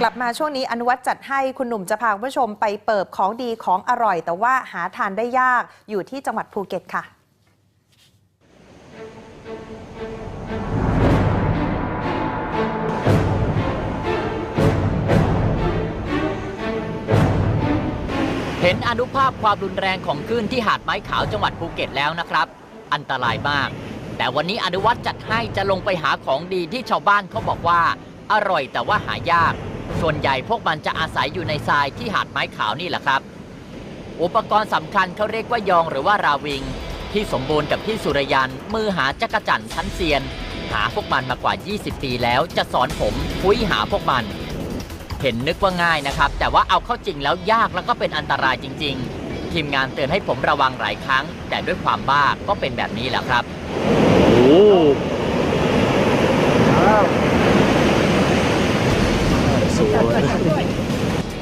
กลับมาช่วงนี้อนุวัตจัดให้คุณหนุ่มจะพาคุณผู้ชมไปเปิบของดีของอร่อย แต่ว่าหาทานได้ยากอยู่ที่จังหวัดภูเก็ตค่ะ เห็นอนุภาพความรุนแรงของคลื่นที่หาดไม้ขาวจังหวัดภูเก็ตแล้วนะครับ อันตรายมาก แต่วันนี้อนุวัตจัดให้จะลงไปหาของดีที่ชาวบ้านเขาบอกว่าอร่อยแต่ว่าหายาก ส่วนใหญ่พวกมันจะอาศัยอยู่ในทรายที่หาดไม้ขาวนี่แหละครับ อุปกรณ์สำคัญเขาเรียกว่ายองหรือว่าราวิง ที่สมบูรณ์กับที่สุรยันมือหาจักรจั่นชั้นเซียน หาพวกมันมากว่า 20 ปีแล้วจะสอนผมคุยหาพวกมัน เห็นนึกว่าง่ายนะครับ แต่ว่าเอาเข้าจริงแล้วยากแล้วก็เป็นอันตรายจริง ๆ ทีมงานเตือนให้ผมระวังหลายครั้ง แต่ด้วยความบ้าก็เป็นแบบนี้แหละครับโอ้ สวย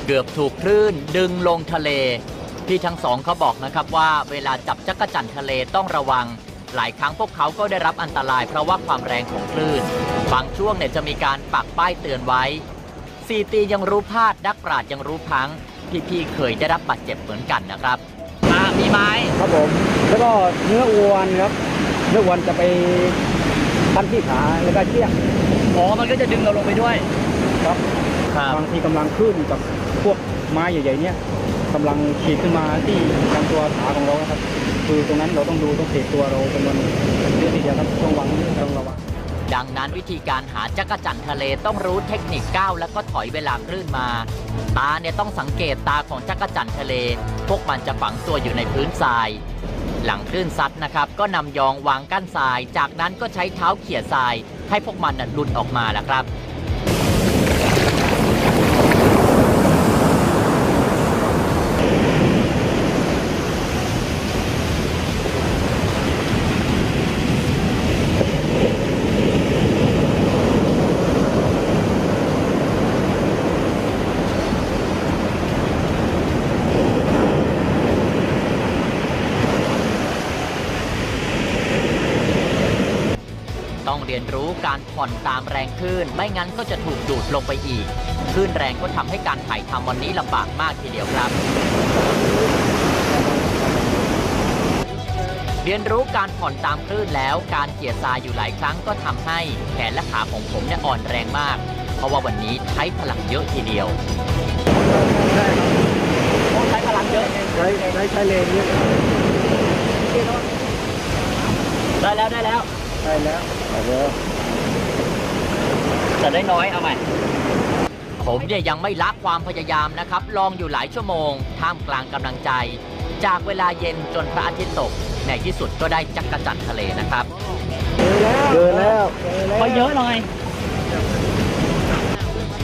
เกือบถูกคลื่นดึงลงทะเลพี่ทั้งสองเขาบอกนะครับว่าเวลาจับจักรจั่นทะเลต้องระวัง หลายครั้งพวกเขาก็ได้รับอันตรายเพราะว่าความแรงของคลื่น บางช่วงเนี่ยจะมีการปักป้ายเตือนไว้ซีตียังรู้พลาดนักปราดยังรู้พลัง พี่ๆเคยได้รับบาดเจ็บเหมือนกันนะครับมามีไม้ครับผมแล้วก็เนื้อวัวนะครับเนื้อวัวจะไปพันที่ขาแล้วก็เชือกอ๋อมันก็จะดึงเราลงไปด้วย ครับครับบางทีกำลังขึ้นกับพวกไม้ใหญ่ๆเนี่ยกำลังขีดขึ้นมาที่ลำตัวขาของเรานะครับ คือตรงนั้นเราต้องดูต้องเทตัวเราเป็นวันเรื่องที่จะครับต้องระวังต้องระวังดังนั้นวิธีการหาจักรจั่นทะเลต้องรู้เทคนิคก้าวแล้วก็ถอยเวลาคลื่นมา ตาเนี่ยต้องสังเกตตาของจักรจั่นทะเล พวกมันจะฝังตัวอยู่ในพื้นทราย หลังคลื่นซัดนะครับ ก็นำยองวางกั้นทราย จากนั้นก็ใช้เท้าเขี่ยทราย ให้พวกมันน่ะหลุดออกมาแหละครับ เรียนรู้การผ่อนตามแรงคลื่น ไม่งั้นก็จะถูกดูดลงไปอีกคลื่นแรงก็ทำให้การถ่ายทำวันนี้ลำบากมากทีเดียวครับ เรียนรู้การผ่อนตามคลื่นแล้วการเกี่ยทรายอยู่หลายครั้งก็ทำให้แขนและขาของผมเนี่ยอ่อนแรงมาก เพราะว่าวันนี้ใช้พลังเยอะทีเดียวใช้พลังเยอะใช้ใช้ใช้เลนเนี่ยได้แล้วได้แล้วใช่แล้วใช่แล้วจะได้น้อยเอาใหม่ผมเนี่ยยังไม่ละความพยายามนะครับ ลองอยู่หลายชั่วโมง ท่ามกลางกำลังใจ จากเวลาเย็นจนพระอาทิตย์ตก ในที่สุดก็ได้จักรจั่นทะเลนะครับเจอแล้วเจอแล้วพอเยอะหน่อย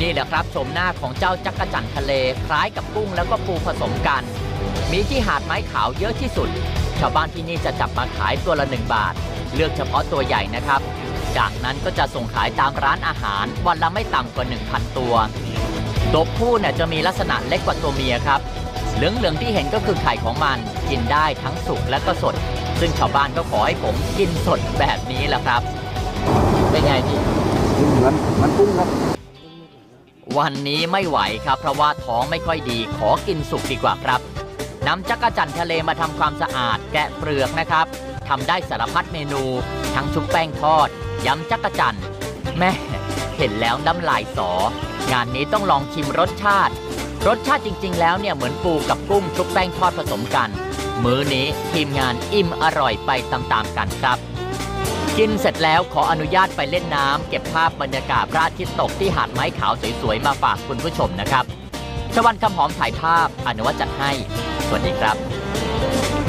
นี่แหละครับชมหน้าของเจ้าจักรจั่นทะเลคล้ายกับกุ้งแล้วก็ปูผสมกัน มีที่หาดไม้ขาวเยอะที่สุด ชาวบ้านที่นี่จะจับมาขายตัวละหนึ่งบาท เลือกเฉพาะตัวใหญ่นะครับ จากนั้นก็จะส่งขายตามร้านอาหารวันละไม่ต่ำกว่า 1,000 ตัว ตัวผู้เนี่ยจะมีลักษณะเล็กกว่าตัวเมียครับ เหลืองๆที่เห็นก็คือไข่ของมันกินได้ทั้งสุกและก็สด ซึ่งชาวบ้านก็ขอให้ผมกินสดแบบนี้แหละครับ เป็นไงพี่เหมือนเหมันกุ้งครับ วันนี้ไม่ไหวครับ เพราะว่าท้องไม่ค่อยดีขอกินสุกดีกว่าครับนำจักรจั่นทะเลมาทำความสะอาดแกะเปลือกนะครับ ทำได้สารพัดเมนู ทั้งชุบแป้งทอดยำจักจั่นแม่เห็นแล้วน้ำลายสอ งานนี้ต้องลองชิมรสชาติ รสชาติจริง ๆ แล้วเนี่ยเหมือนปูกับกุ้งชุบแป้งทอดผสมกัน มื้อนี้ทีมงานอิ่มอร่อยไปตามๆกันครับ กินเสร็จแล้วขออนุญาตไปเล่นน้ำเก็บภาพบรรยากาศพระอาทิตย์ตกที่หาดไม้ขาวสวยๆมาฝากคุณผู้ชมนะครับชวันคำหอมถ่ายภาพอนุวัตจัดให้ สวัสดีครับ